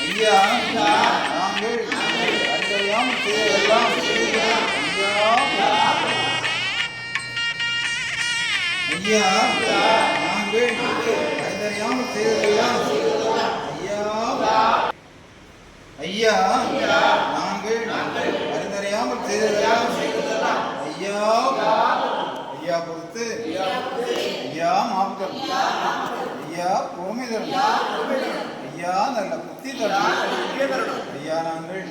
ஐயா நாங்கள் அங்கெல்லாம் செய்யலாம் ஐயா நாங்கள் அங்கெல்லாம் செய்யலாம் ஐயா ஐயா நாங்கள் அறிந்தறியாமல் செய்ததெல்லாம் ஐயா ஐயா பொறுத்து ஐயா மாப்கர் ஐயா புரோமிதர் ஐயா நல்ல புத்தி தரணும் ஐயா நாங்கள்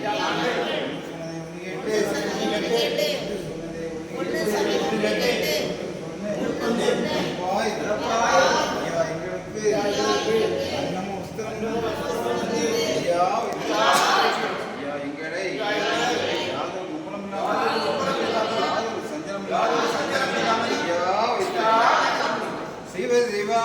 சஞ்சலம் செய்வது செய்வா.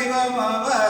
வடிவமவர் செந்தில்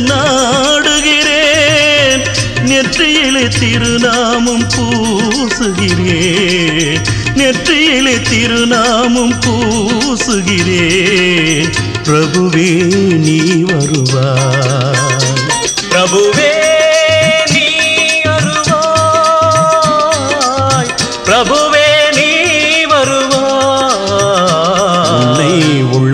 நாடுகிறேன். நெற்றியிலே திருநாமம் பூசுகிறேன் நெற்றியிலே திருநாமம் பூசுகிறேன் பிரபுவே நீ வருவாய். பிரபுவே